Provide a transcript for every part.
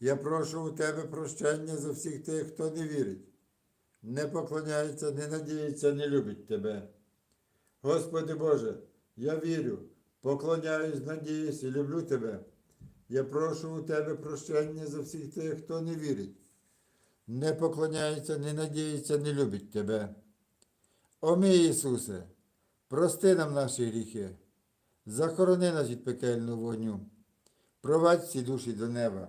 Я прошу у Тебе прощення за всіх тих, хто не вірить, не поклоняється, не надіється, не любить Тебе. Господи Боже, я вірю, поклоняюсь, надіюсь і люблю Тебе. Я прошу у Тебе прощення за всіх тих, хто не вірить, не поклоняється, не надіється, не любить Тебе. О Ісусе, прости нам наші гріхи, захорони нас від пекельного вогню, провадь всі душі до неба,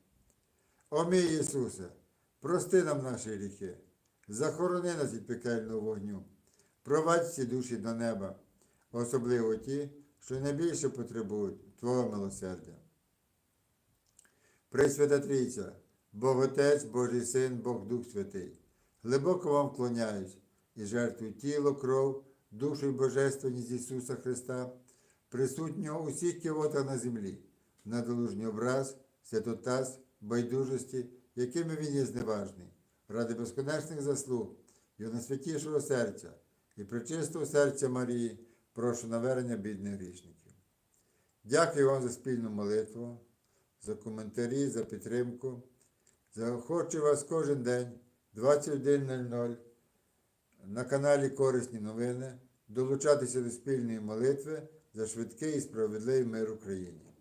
О мій Ісусе, прости нам наші гріхи, захорони нас від пекельного вогню, провадь всі душі до неба, особливо ті, що найбільше потребують Твого милосердя. Пресвята Трійця, Бог Отець, Божий Син, Бог Дух Святий, глибоко вам вклоняюсь і жертвую тіло, кров, душу і божественність Ісуса Христа, присутнього у всіх кивотах на землі, на долужній образ, святотаз, байдужості, якими він є зневажний, ради безконечних заслуг Його найсвятішого серця і причистого серця Марії, прошу навернення бідних грішників. Дякую вам за спільну молитву, за коментарі, за підтримку. Заохочу вас кожен день 21.00 на каналі Корисні новини долучатися до спільної молитви за швидкий і справедливий мир Україні.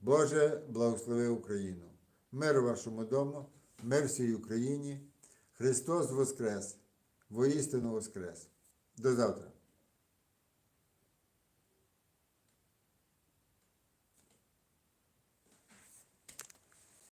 Боже, благослови Україну! Мир вашому дому, мир всій Україні. Христос Воскрес! Воістину Воскрес! До завтра!